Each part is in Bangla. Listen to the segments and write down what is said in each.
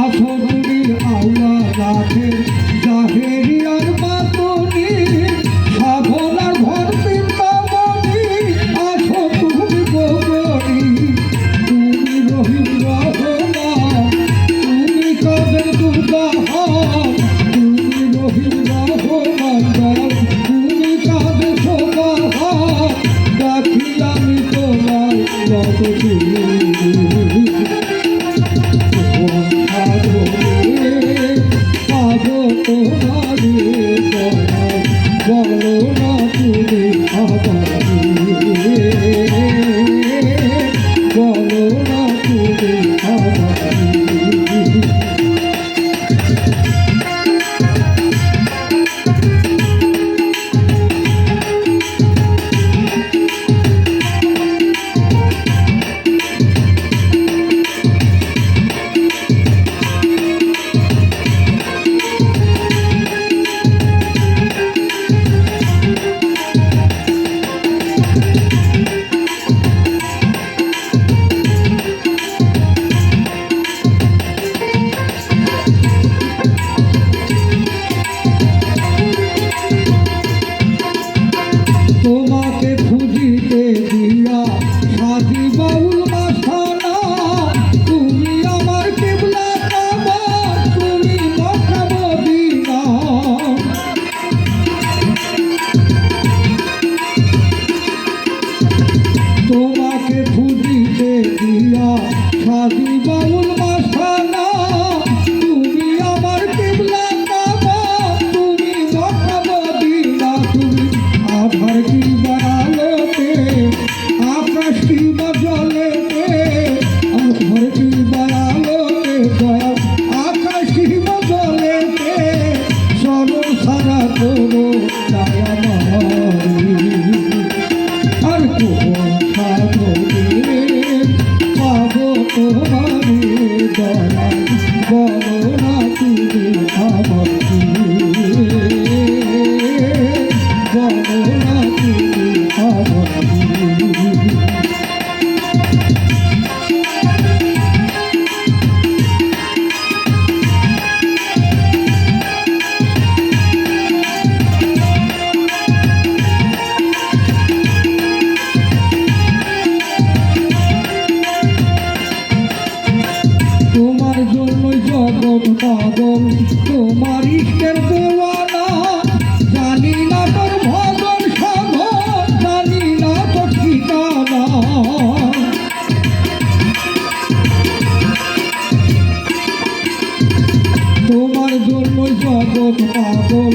আফদির আউলা গাছের জগলে নাচিবে আবার কেমন পাগল, তোমার ইষ্টের দেওয়ানা জানি না তোর ভজন জানি না তোর ঠিকানা। তোমার জন্য জগৎ পাগল।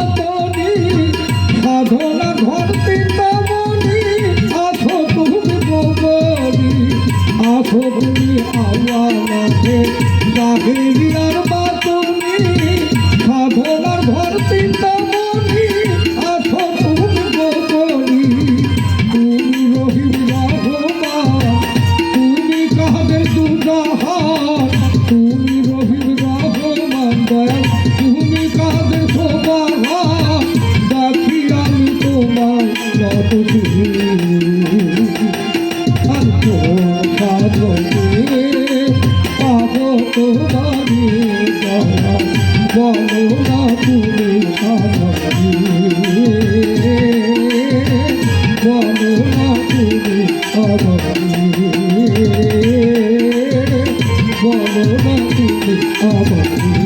মাঠে দাগিলিয়ার বা তুমি ভাবনার ভর চিন্তা না তুমি আমারে